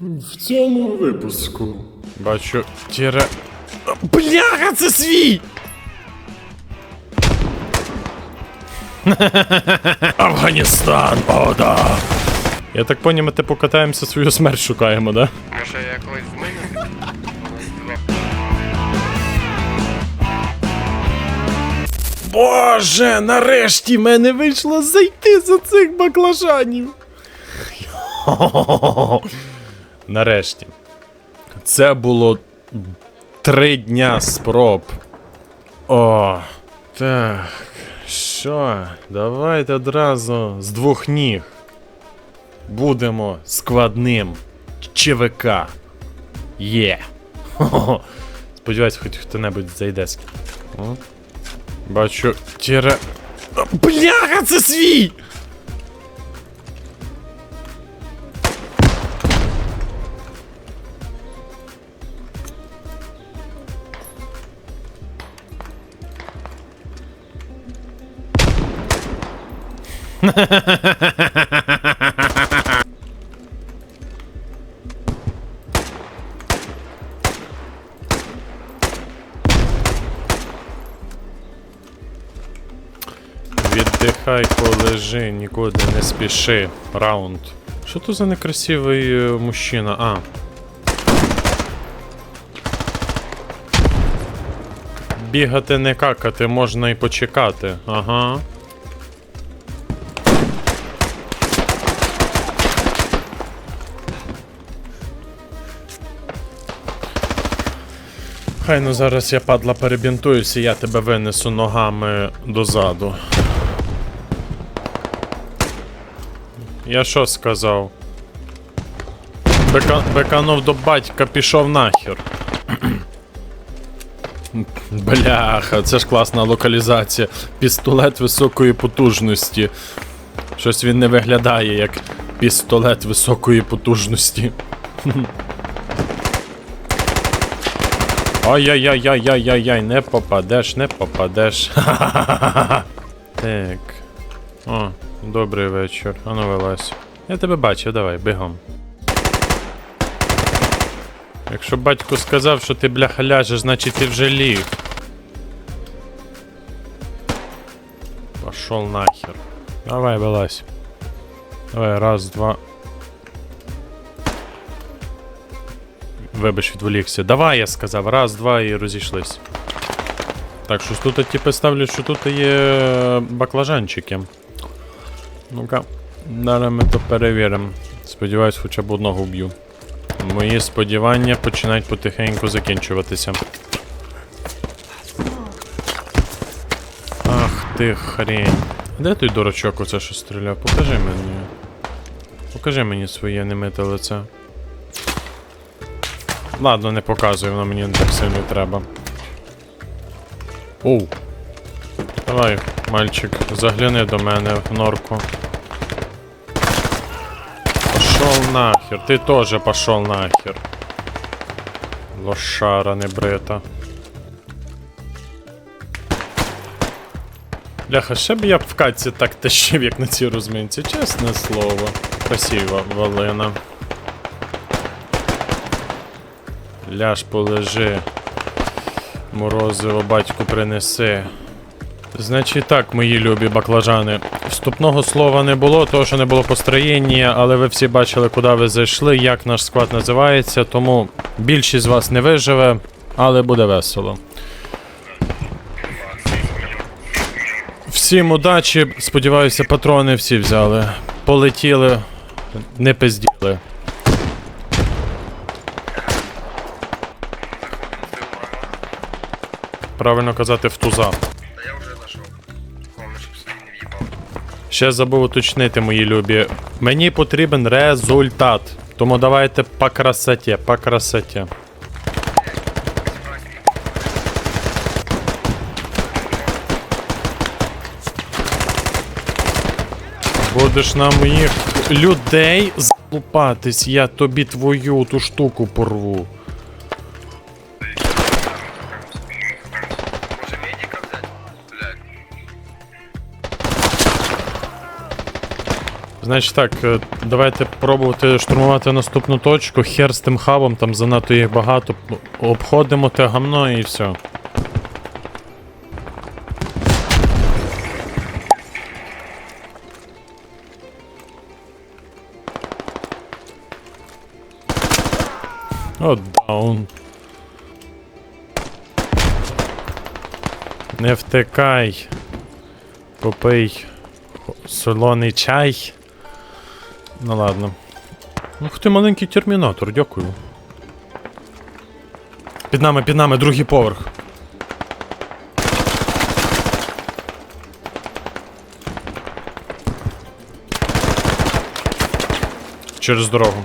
В цьому випуску. Бачу тіре. Бляха, це свій! Афганістан, о, да. Я так поняв, ми типу катаємося свою смерть шукаємо, да? Може я колись зміню? Боже, нарешті мене вийшло зайти за цих баклажанів. Нарешті. Це було три дня спроб. О, так. Що? Давайте одразу з двох ніг. Будемо складним ЧВК. Є. Хо-хо. Сподіваюсь, хоч хто-небудь зайде. Бачу тіре. Бляха, це свій! Віддихай, полежи, нікуди не спіши. Раунд. Що то за некрасивий е, мужчина? А. Бігати не какати, можна і почекати. Ага. Хай ну зараз я падла перебінтуюся, я тебе винесу ногами дозаду. Я що сказав? Бека... Беканов до батька пішов нахер. Бляха, це ж класна локалізація. Пістолет високої потужності. Щось він не виглядає як пістолет високої потужності. Ай-яй-яй-яй-яй-яй, не попадеш, не попадеш. Так. О, добрий вечір. Ану вилазь. Я тебе бачив, давай, бігом. Якщо батько сказав, що ти бляха ляжеш, значить ти вже ліг. Пошел нахер. Давай, вилазь. Давай, раз, два. Вибач, відволікся. Давай, я сказав, раз, два і розійшлись. Так, що ж тут типу ставлять, що тут є баклажанчики. Ну-ка, зараз ми то перевіримо. Сподіваюсь, хоча б одного вб'ю. Мої сподівання починають потихеньку закінчуватися. Ах ти хрень. Де той дурачок оце що стріляв? Покажи мені. Покажи мені своє немите лице. Ладно, не показуй, воно мені так сильно треба. Оу. Давай, мальчик, загляни до мене в норку. Пошел нахер, ти теж пошел нахер. Лошара небрита. Бляха, ще б я б в катці так тащив, як на цій розминці, чесне слово. Красива валина. Ляж полежи. Морозиво батьку принеси. Значить так, мої любі баклажани. Вступного слова не було, того що не було построєння, але ви всі бачили, куди ви зайшли, як наш склад називається, тому більшість з вас не виживе, але буде весело. Всім удачі, сподіваюся, патрони всі взяли. Полетіли, не пизділи. Правильно казати в туза. Та я вже знайшов. Головне, щоб собі не в'їбав. Ще забув уточнити, мої любі. Мені потрібен результат. Тому давайте по красоті, по красоті. Будеш на моїх людей залупатись, я тобі твою ту штуку порву. Значить так, е, давайте пробувати штурмувати наступну точку. Хер з тим хабом, там занадто їх багато. Обходимо те гамно і все. О, даун. Не втикай. Попий солоний чай. Ну ладно. Ух ти маленький термінатор, дякую. Під нами, під нами, другий поверх. Через дорогу.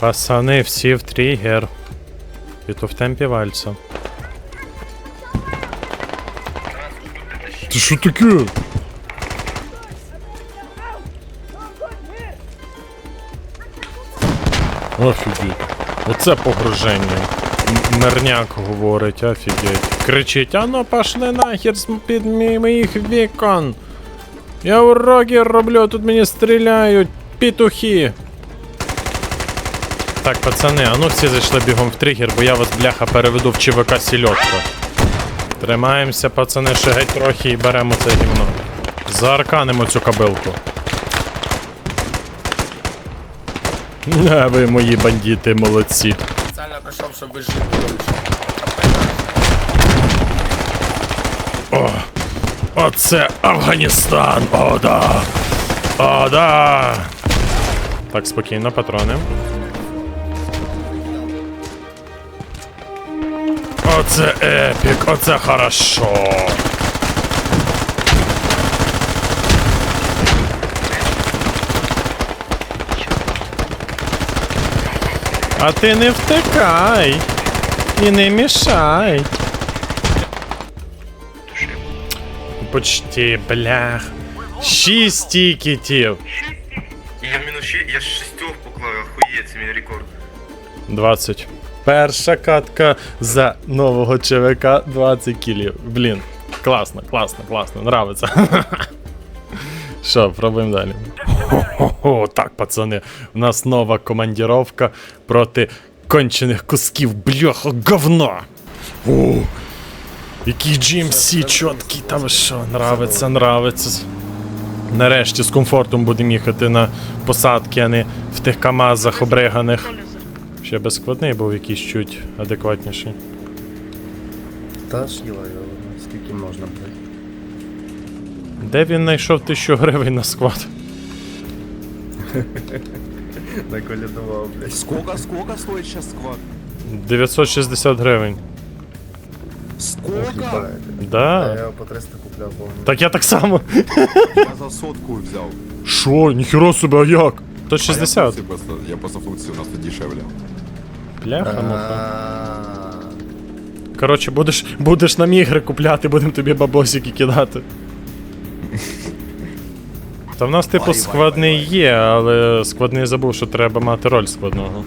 Пацани, всі в тригер. І то в темпі вальса. Ти що таке? Офігеть. Оце погруження. Мерняк говорить, офігеть. Кричить, а ну пошли нахер з під моїх вікон. Я уроки роблю, тут мені стріляють. Петухи. Так, пацани, а ну всі зайшли бігом в тригер, бо я вас, бляха, переведу в ЧВК сільотка. Тримаємося, пацани, ще геть трохи і беремо це гімно. Заарканимо цю кабилку. Не, ви мої бандити, молодці. Спеціально прийшов, щоб ви жити Оце Афганістан, о да! О да! Так, спокійно, патрони. Оце епік, оце хорошо! А ти не втикай! І не мішай! Почти, блях. Шість тікетів. Я мінус ще, я шістьох поклав, охуєть, це мій рекорд. 20. Перша катка за нового ЧВК 20 кілів. Блін, класно, класно, класно, нравиться. Що, пробуємо далі. Хо-хо-хо, так, пацани, у нас нова командіровка проти кончених кусків бляха говна. О, який GMC чіткий, та ви що, нравиться, нравиться. Нарешті з комфортом будемо їхати на посадки, а не в тих камазах обриганих. Ще би складний був якийсь чуть адекватніший. Та ж його, скільки можна, блядь. Де він знайшов тисячу гривень на склад? Наколядував, блядь. Сколько, сколько стоит сейчас сквад? 960 гривень. Сколько? Да. я його по 300 купляв, помню. Так я так само. Я за сотку взял. Що, ніхіро себе, а як? То А я, просто, я просто функцию у нас тут дешевле. Бляха, муха. А, Коротше, будеш, будеш нам ігри купляти, будемо тобі бабосики кидати. Та в нас, типу, складний є, але складний забув, що треба мати роль складного.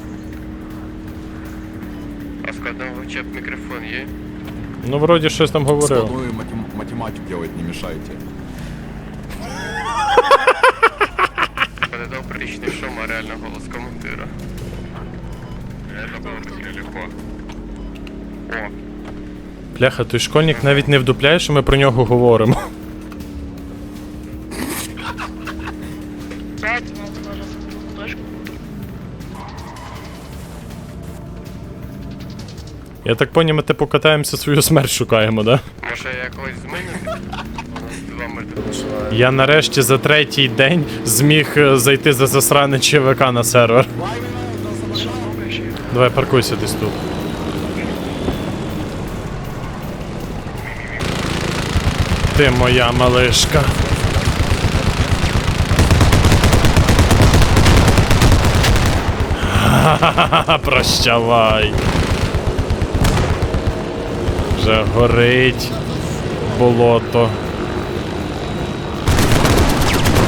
А складно вивчав мікрофон є? Ну, вроді щось там говорив. Складную матем- математику делать не мешайте. Передав приличний шум, а реально голос командира. Реально командир легко. О, Бляха, той школьник навіть не вдупляє, що ми про нього говоримо. Ну, тоже точку. Я так поняв, ми типу катаємося свою смерть шукаємо, да? може я когось? Два мертві. Я нарешті за третій день зміг е, зайти за засране ЧВК на сервер. Давай паркуйся десь тут. Ти моя малишка. Ха-ха-ха, Прощавай. Вже горить болото.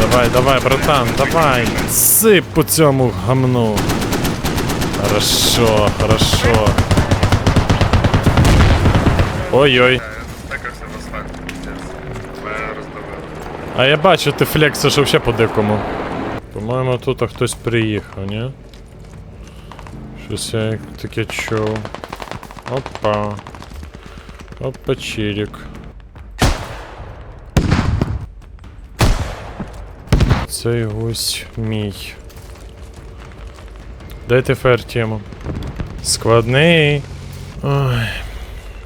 Давай, давай, братан, давай. Сип по цьому гамну. Хорошо, хорошо. Ой-ой. А я бачу, ти флексиш вообще по-дикому. По-моєму, тут а хтось приїхав, ні? Щось я таке чув. Опа. Опа, чирик. Це ось мій. Дайте фер тему. Складний. Ой.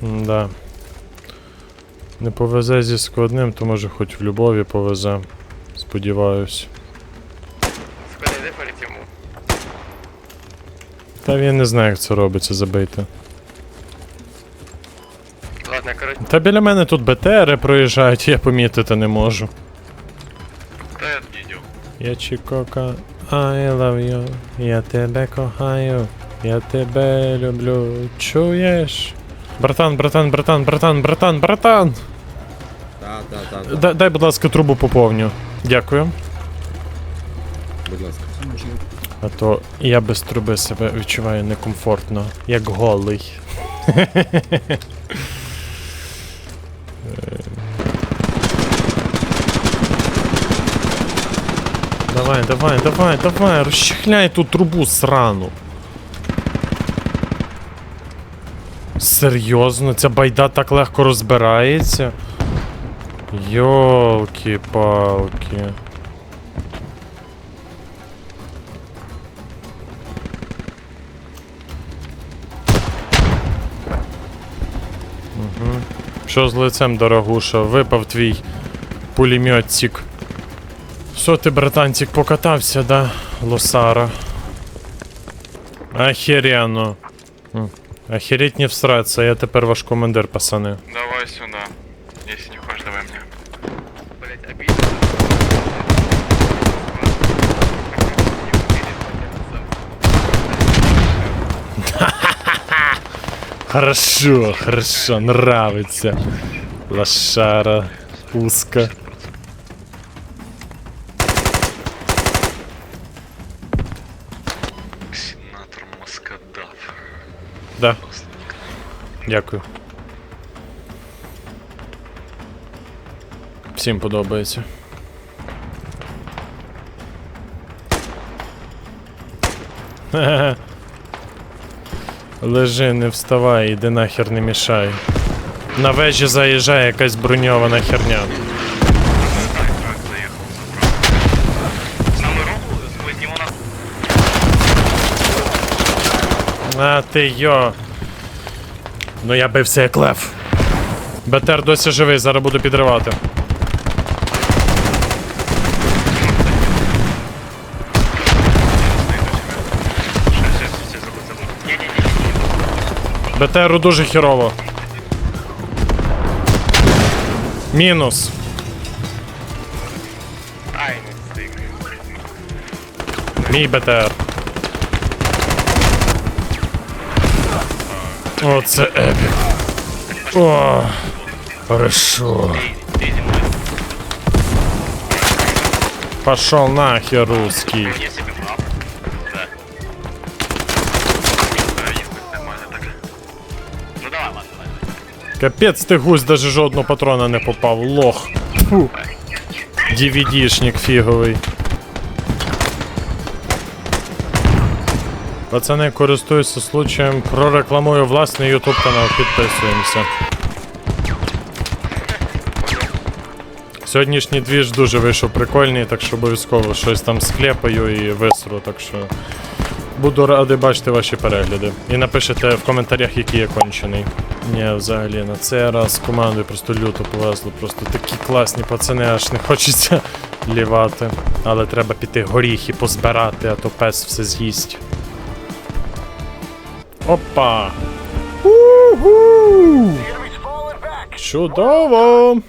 Да. Не повезе зі складним, то може хоч в любові повезе. Сподіваюсь. Перед йому. Та він не знає, як це робиться забити. Ладно, коротше, Та біля мене тут БТРи проїжджають, я помітити не можу. то я відійду. Я Чікока, I love you, я тебе кохаю, я тебе люблю, чуєш? Братан, братан, братан, братан, братан, братан! Так, так, так. Дай, дай, будь ласка, трубу поповню. Дякую. Будь ласка. А то я без труби себе відчуваю некомфортно, як голий. Давай, давай, давай, давай, розчехляй ту трубу срану. Серйозно, ця байда так легко розбирається. Йолки-палки. Що з лицем, дорогуша? Випав твій пулеметчик. Що ти, братанчик, покатався, да, лосара? Охеренно. М, Охереть не всраться, я тепер ваш командир, пацани. Давай сюда. Если не хочешь, давай мне. Блять, обидно. Хорошо, хорошо, нравится. Лошара, узко. Да. Дякую. Всім подобається. Хе-хе. Лежи, не вставай, іди нахер не мішай. На вежі заїжджає якась броньована херня. А ти йо. Ну я бився як лев. БТР досі живий, зараз буду підривати. БТРу дуже херово. Мінус. Мій БТР. О, це епік. О, хорошо. Пошел нахер, русский. Капець ти гусь, даже жодного патрона не попав. Лох. Фу. DVD-шник фіговий. Пацани, користуюся случаєм, прорекламую власний YouTube канал, підписуємося. Сьогоднішній двіж дуже вийшов прикольний, так що обов'язково щось там склепаю і висру, так що буду радий бачити ваші перегляди. І напишите в коментарях, який я кончений. Ні, взагалі на цей раз командою просто люто повезло. Просто такі класні пацани, аж не хочеться лівати. Але треба піти горіхи позбирати, а то пес все з'їсть. Опа! Уху! Чудово!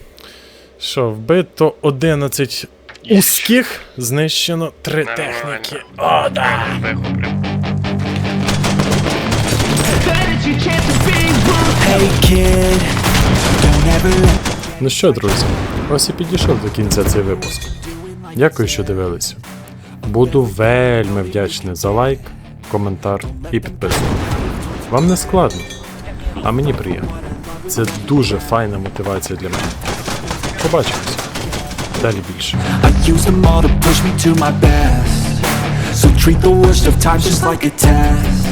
Що, вбито 11 узких, знищено 3 техніки. О, да! Ну що, друзі, ось і підійшов до кінця цей випуск. Дякую, що дивилися. Буду вельми вдячний за лайк, коментар і підписку. Вам не складно, а мені приємно. Це дуже файна мотивація для мене. Побачимось. Далі більше. So treat the worst of times just like a test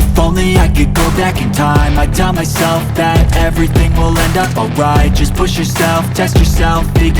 If only I could go back in time I'd tell myself that everything will end up alright Just push yourself, test yourself, figure